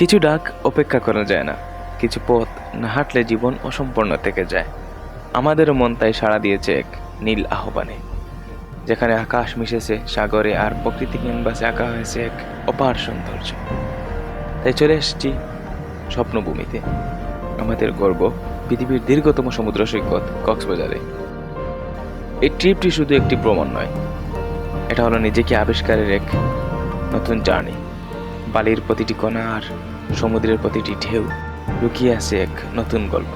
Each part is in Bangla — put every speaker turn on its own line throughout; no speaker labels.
কিছু ডাক অপেক্ষা করা যায় না, কিছু পথ না হাঁটলে জীবন অসম্পূর্ণ থেকে যায়। আমাদের মন তাই সাড়া দিয়েছে এক নীল আহ্বানে, যেখানে আকাশ মিশেছে, সাগরে আর প্রকৃতি ক্যানভাসে আঁকা হয়েছে এক অপার সৌন্দর্য। তাই চলে এসেছি স্বপ্নভূমিতে। আমাদের গর্ব পৃথিবীর দীর্ঘতম সমুদ্র সৈকত কক্সবাজারে। এই ট্রিপটি শুধু একটি ভ্রমণ নয়, এটা হলো নিজেকে আবিষ্কারের এক নতুন জার্নি। বালির প্রতিটি কণা আর সমুদ্রের প্রতিটি ঢেউ লুকিয়ে আছে এক নতুন গল্প।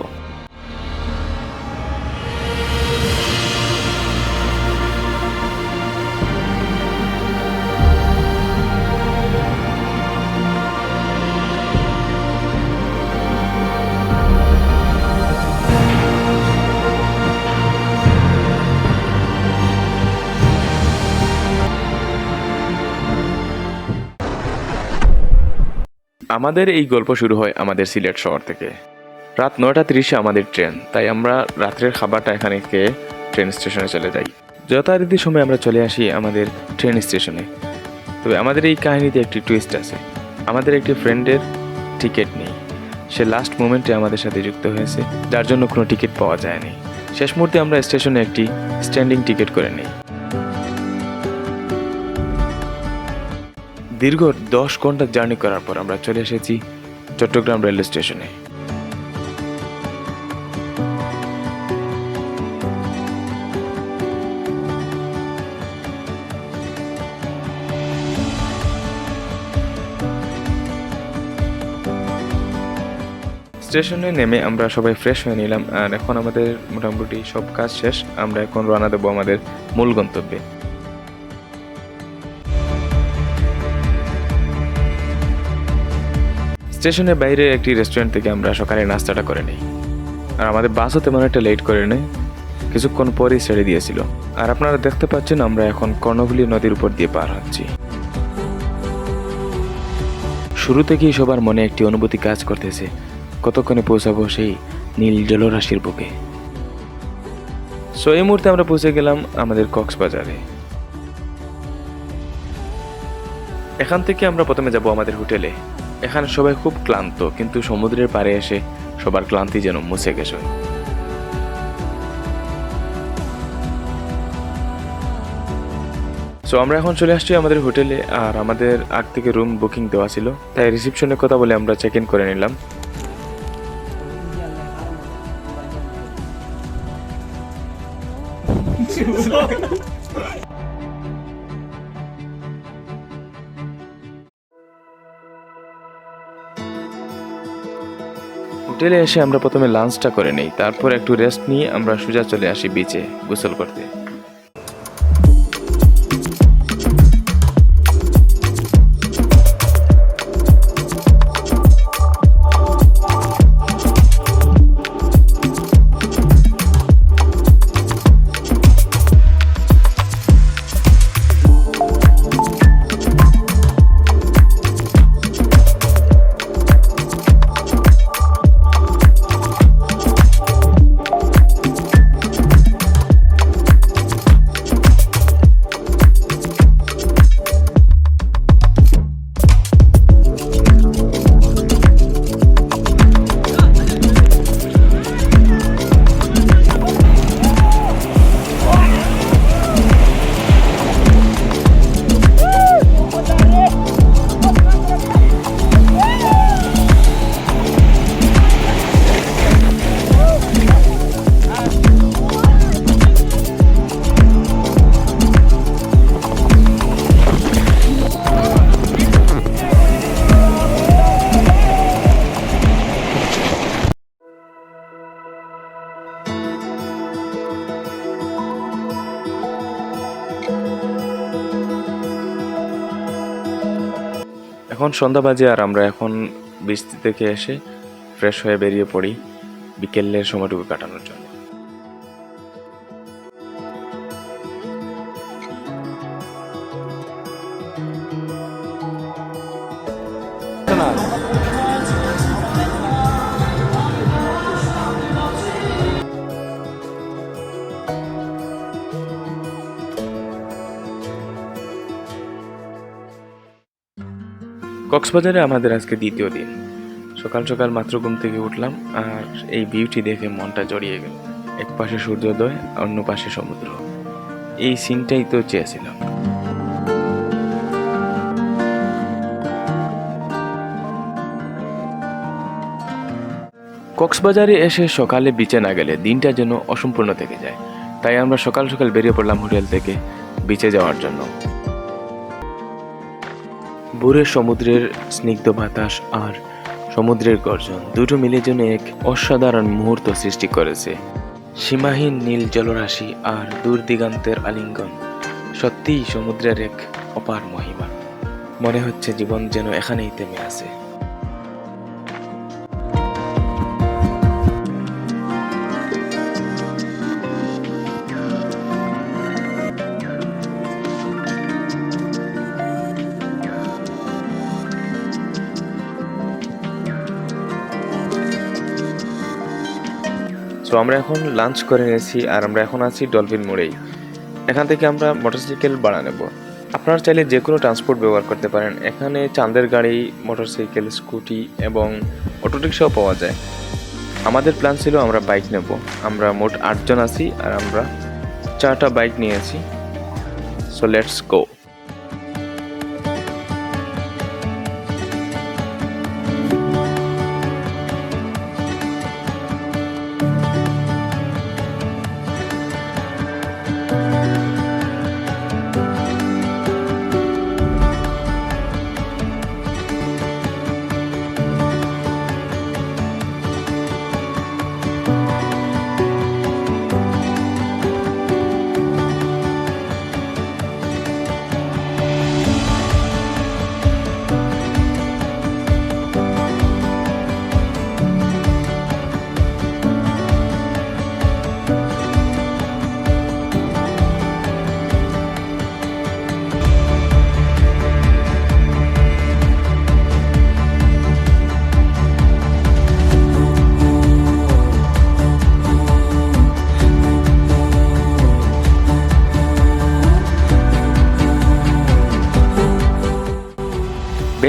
আমাদের এই গল্প শুরু হয় আমাদের সিলেট শহর থেকে। রাত নয়টা তিরিশে আমাদের ট্রেন, তাই আমরা রাত্রের খাবারটা এখানে খেয়ে ট্রেন স্টেশনে চলে যাই। যথারীতি সময় আমরা চলে আসি আমাদের ট্রেন স্টেশনে। তবে আমাদের এই কাহিনীতে একটি টুইস্ট আছে। আমাদের একটি ফ্রেন্ডের টিকিট নেই। সে লাস্ট মোমেন্টে আমাদের সাথে যুক্ত হয়েছে, যার জন্য কোনো টিকিট পাওয়া যায়নি। শেষ মুহূর্তে আমরা স্টেশনে একটি স্ট্যান্ডিং টিকিট করে নিই। দীর্ঘ দশ ঘণ্টা জার্নি করার পর আমরা চলে এসেছি চট্টগ্রাম রেলওয়ে স্টেশনে। স্টেশনে নেমে আমরা সবাই ফ্রেশ হয়ে নিলাম, আর এখন আমাদের মোটামুটি সব কাজ শেষ। আমরা এখন রওনা দেবো আমাদের মূল গন্তব্যে। স্টেশনের বাইরে একটি রেস্টুরেন্ট থেকে আমরা সকালে নাস্তাটা করে নিই। আর আমাদের বাসও তেমন একটা লেট করে নেই কিছুক্ষণ পরেই ছেড়ে দিয়েছিল। আর আপনারা দেখতে পাচ্ছেন আমরা এখন কর্ণফুলী নদীর উপর দিয়ে পার হচ্ছি। শুরু থেকেই সবার মনে একটি অনুভূতি কাজ করতেছে। কতক্ষণে পৌঁছাবো সেই নীল জলরাশির বুকে। সো এই মুহূর্তে আমরা পৌঁছে গেলাম আমাদের কক্সবাজারে। এখান থেকে আমরা প্রথমে যাব আমাদের হোটেলে। এখানে সবাই খুব ক্লান্ত, কিন্তু সমুদ্রের পাড়ে এসে সবার ক্লান্তি যেন মুছে গেছে। সো আমরা এখন চলে আসছি আমাদের হোটেলে, আর আমাদের আগ থেকে রুম বুকিং দেওয়া ছিল। তাই রিসেপশনের কথা বলে আমরা চেক ইন করে নিলাম। হোটেলে এসে আমরা প্রথমে লাঞ্চটা করে নিই, তারপর একটু রেস্ট নিয়ে আমরা সোজা চলে আসি বিচে গোসল করতে। এখন সন্ধ্যা বাজে আর আমরা এখন বৃষ্টি থেকে এসে ফ্রেশ হয়ে বেরিয়ে পড়ি বিকেলের সময়টুকু কাটানোর জন্য। না কক্সবাজারে আমাদের আজকে দ্বিতীয় দিন। সকাল সকাল মাত্র ঘুম থেকে উঠলাম আর এই বিউটি দেখে মনটা জড়িয়ে গেল। এক পাশে সূর্যোদয়, অন্য পাশে সমুদ্র। এই সিনটাই তো চেয়েছিলাম। কক্সবাজারে এসে সকালে বিচে না গেলে দিনটা যেন অসম্পূর্ণ থেকে যায়। তাই আমরা সকাল সকাল বেরিয়ে পড়লাম হোটেল থেকে বিচে যাওয়ার জন্য। ভোরের সমুদ্রের স্নিগ্ধ বাতাস আর সমুদ্রের গর্জন দুটো মিলে যেন এক অসাধারণ মুহূর্ত সৃষ্টি করেছে। সীমাহীন নীল জলরাশি আর দূর দিগান্তের আলিঙ্গন সত্যিই সমুদ্রের এক অপার মহিমা। মনে হচ্ছে জীবন যেন এখানেই থেমে আছে। সো আমরা এখন লাঞ্চ করে নিয়েছি আর আমরা এখন আছি ডলফিন মোড়েই। এখান থেকে আমরা মোটরসাইকেল ভাড়া নেব। আপনারা চাইলে যে কোনো ট্রান্সপোর্ট ব্যবহার করতে পারেন। এখানে চাঁদের গাড়ি মোটরসাইকেল স্কুটি এবং অটোরিক্সাও পাওয়া যায়। আমাদের প্ল্যান ছিল আমরা বাইক নেব। আমরা মোট আটজন আছি আর আমরা চারটা বাইক নিয়েছি। সো লেটস গো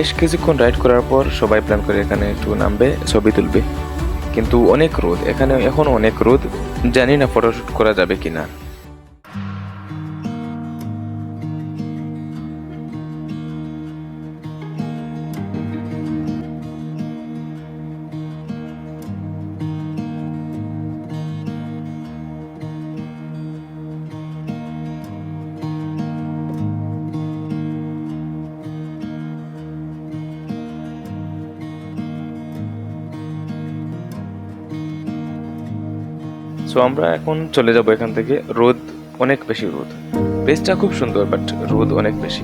বেশ কিছুক্ষণ রাইড করার পর সবাই প্ল্যান করে এখানে একটু নামবে, ছবি তুলবে। কিন্তু অনেক রোদ, এখানে এখন অনেক রোদ, জানি না ফটোশ্যুট করা যাবে কিনা। আমরা এখন চলে যাব এখান থেকে। রোদ অনেক বেশি রোদ। বেসটা খুব সুন্দর বাট রোদ অনেক বেশি।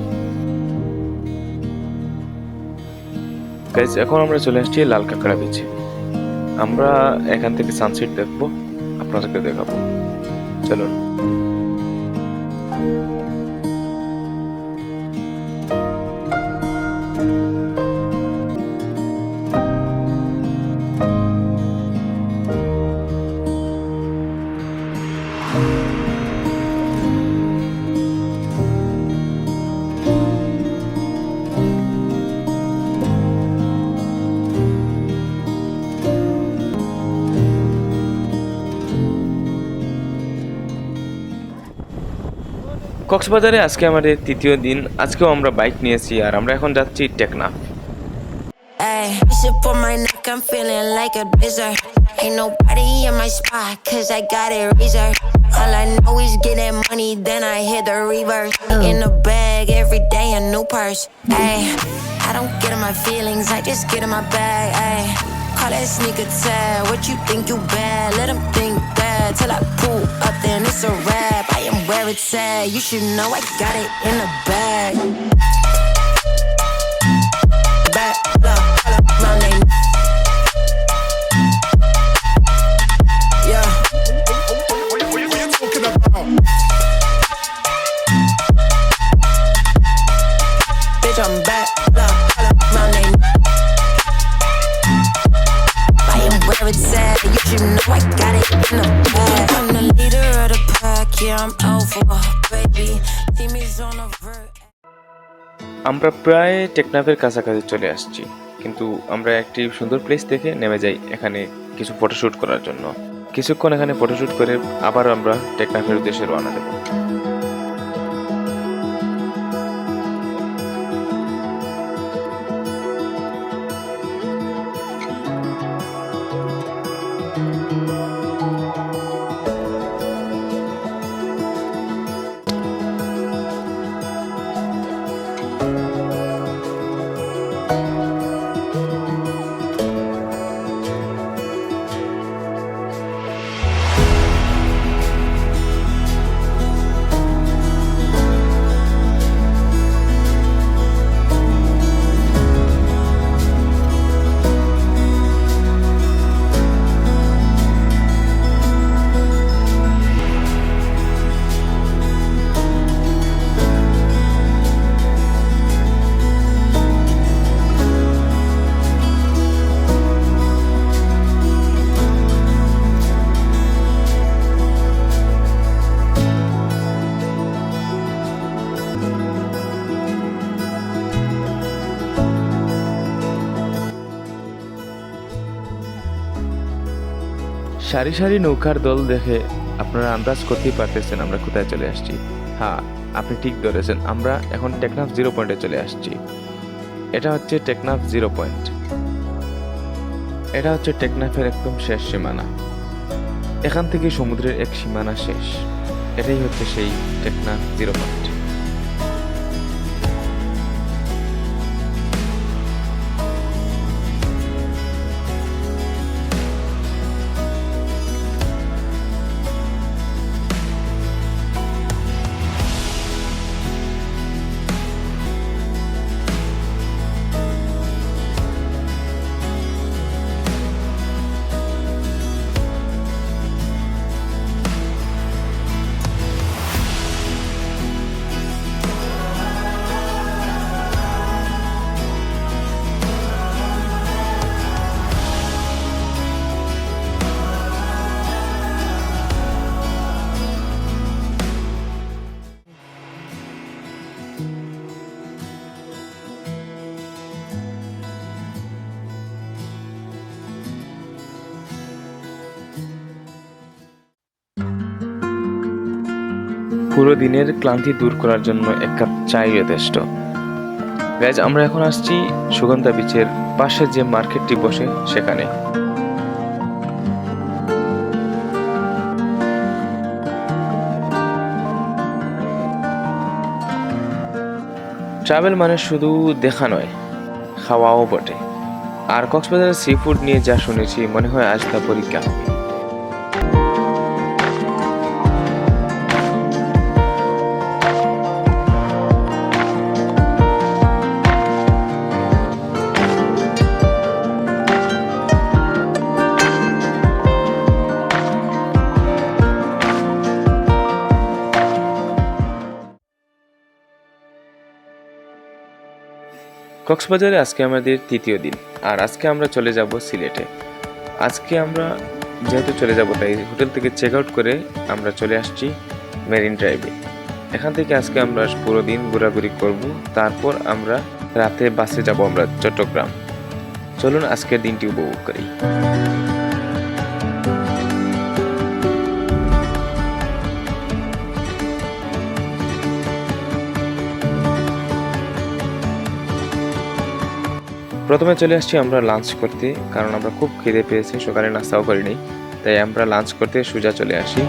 এখন আমরা চলে আসছি লাল কাঁকড়া বিচে আমরা এখান থেকে সানসেট দেখব, আপনাদেরকে দেখাবো। চলুন। কক্সবাজারে আজকে আমাদের তৃতীয় দিন আজকেও আমরা বাইক নিয়েছি আর আমরা এখন যাচ্ছি Teknaf.
Ain't nobody in my spot, cause I got it reserved. All I know is getting money, then I hit the reverse. In the bag, every day a new purse. Ayy, I don't get in my feelings, I just get in my bag. Ayy, call that sneaker tag. What you think you bad? Let them think that. Till I pull it's a wrap. I am where it's at. You should know I got it in the bag. Back,
আমরা প্রায় টেকনাফের কাছাকাছি চলে আসছি, কিন্তু আমরা একটি সুন্দর প্লেস থেকে নেমে যাই এখানে কিছু ফটোশ্যুট করার জন্য। কিছুক্ষণ এখানে ফটোশ্যুট করে আবার আমরা টেকনাফের উদ্দেশ্যে রওনা দেব। সারি সারি নৌকার দল দেখে আপনারা আন্দাজ করতেই পারতেছেন আমরা কোথায় চলে আসছি। হ্যাঁ আপনি ঠিক ধরেছেন, আমরা এখন টেকনাফ জিরো পয়েন্টে চলে আসছি। এটা হচ্ছে টেকনাফ জিরো পয়েন্ট। এটা হচ্ছে টেকনাফের একদম শেষ সীমানা। এখান থেকে সমুদ্রের এক সীমানা শেষ। এটাই হচ্ছে সেই টেকনাফ জিরো পয়েন্ট। পুরো দিনের ক্লান্তি দূর করার জন্য এক কাপ চাই যথেষ্ট। গাইজ আমরা এখন আসছি সুগন্ধা বিচের পাশে যে মার্কেটটি বসে সেখানে। ট্রাভেল মানে শুধু দেখা নয়, খাওয়াও বটে। আর কক্সবাজারের সি ফুড নিয়ে যা শুনেছি, মনে হয় আজ তা পরীক্ষা হবে। কক্সবাজারে আজকে আমাদের তৃতীয় দিন, আর আজকে আমরা চলে যাব সিলেটে। আজকে আমরা যেহেতু চলে যাব, তাই হোটেল থেকে চেক আউট করে আমরা চলে আসছি মেরিন ড্রাইভে। এখান থেকে আজকে আমরা পুরো দিন ঘোরাঘুরি করব, তারপর আমরা রাতে বাসে যাব আমরা চট্টগ্রাম। চলুন আজকের দিনটি উপভোগ করি। প্রথমে চলে আসছি আমরা লাঞ্চ করতে, কারণ আমরা খুব খিদে পেয়েছি, সকালে নাস্তাও করিনি। তাই আমরা লাঞ্চ করতে সোজা চলে আসি।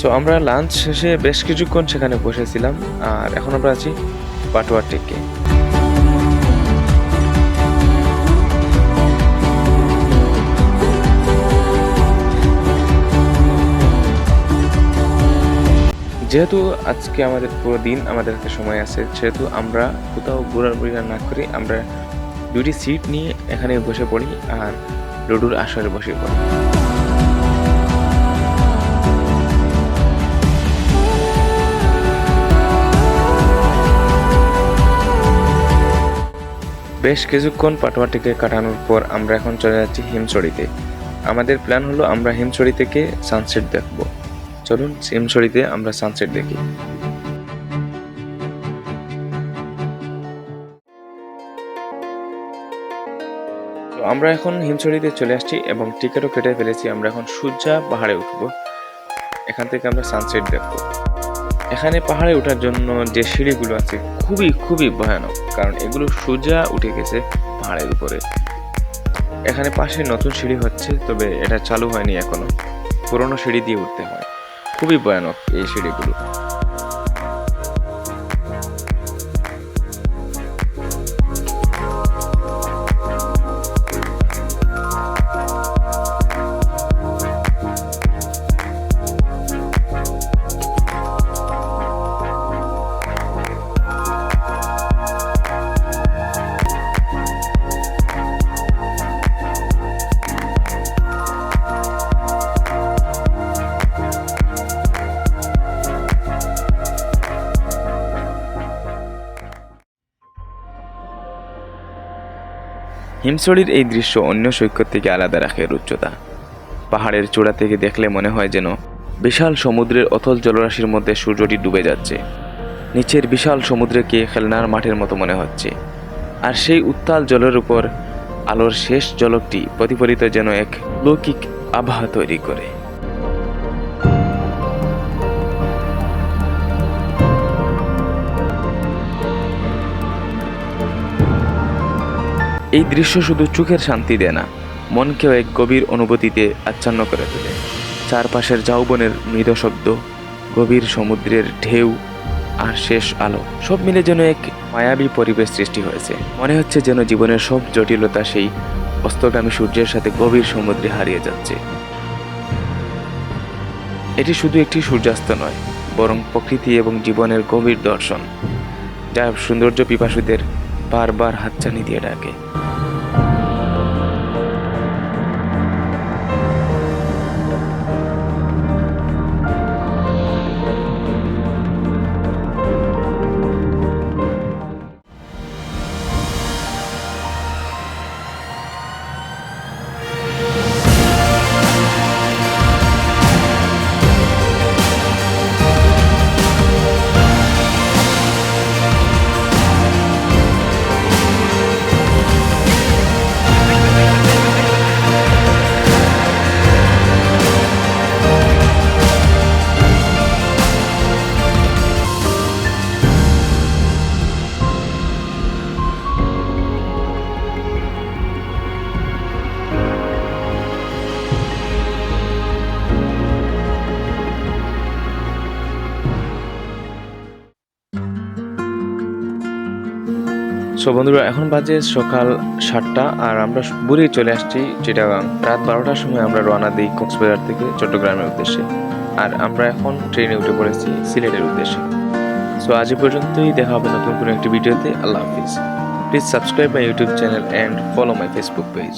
সো আমরা লাঞ্চ শেষে বেশ কিছুক্ষণ সেখানে বসেছিলাম, আর এখন আমরা আছি পাটোয়ার টেকে যেহেতু আজকে আমাদের পুরো দিন, আমাদের হাতে সময় আছে, সেহেতু আমরা কোথাও ঘোরাঘুরি না করে আমরা দুটি সিট নিয়ে এখানে বসে পড়ি, আর লুডুর আসরে বসে পড়ি। বেশ কিছুক্ষণ পাটোয়াটিকে কাটানোর পর আমরা এখন চলে যাচ্ছি হিমছড়িতে। আমাদের প্ল্যান হলো আমরা হিমছড়ি থেকে সানসেট দেখব। চলুন হিমছড়িতে আমরা সানসেট দেখি। তো আমরা এখন হিমছড়িতে চলে আসছি এবং টিকিটও কেটে ফেলেছি। আমরা এখন সূর্যা পাহাড়ে উঠবো। এখান থেকে আমরা সানসেট দেখব। এখানে পাহাড়ে ওঠার জন্য যে সিঁড়িগুলো আছে, খুবই খুবই ভয়ানক। কারণ এগুলো সোজা উঠে গেছে পাহাড়ের উপরে। এখানে পাশে নতুন সিঁড়ি হচ্ছে, তবে এটা চালু হয়নি এখনও। পুরনো সিঁড়ি দিয়ে উঠতে হয়। খুবই ভয়ানক এই সিঁড়িগুলো। হিমছড়ির এই দৃশ্য অন্য সৈকত থেকে আলাদা রাখে উচ্চতা পাহাড়ের চূড়া থেকে দেখলে মনে হয় যেন বিশাল সমুদ্রের অথল জলরাশির মধ্যে সূর্যটি ডুবে যাচ্ছে। নিচের বিশাল সমুদ্রকে খেলনার মাঠের মতো মনে হচ্ছে। আর সেই উত্তাল জলের উপর আলোর শেষ জলকটি প্রতিফলিত যেন এক লৌকিক আবহাওয়া তৈরি করে। এই দৃশ্য শুধু চোখের শান্তি দেয় না, মনকেও এক গভীর অনুভূতিতে আচ্ছন্ন করে তোলে। চারপাশের ঝাউবনের মৃদ শব্দ, গভীর সমুদ্রের ঢেউ আর শেষ আলো, সব মিলে যেন এক মায়াবী পরিবেশ সৃষ্টি হয়েছে। মনে হচ্ছে যেন জীবনের সব জটিলতা সেই অস্তগামী সূর্যের সাথে গভীর সমুদ্রে হারিয়ে যাচ্ছে। এটি শুধু একটি সূর্যাস্ত নয়, বরং প্রকৃতি এবং জীবনের গভীর দর্শন, যা সৌন্দর্য পিপাসুদের বারবার হাতছানি দিয়ে ডাকে। সো বন্ধুরা, এখন বাজে সকাল সাতটা আর আমরা বুড়ি চলে আসছি চিটাগাং। রাত বারোটার সময় আমরা রওনা দিই কক্সবাজার থেকে চট্টগ্রামের উদ্দেশ্যে। আর আমরা এখন ট্রেনে উঠে পড়েছি সিলেটের উদ্দেশ্যে। সো আজ পর্যন্তই, দেখা হবে নতুন কোনো একটি ভিডিওতে। আল্লাহ হাফিজ। Please subscribe my YouTube channel and follow my Facebook page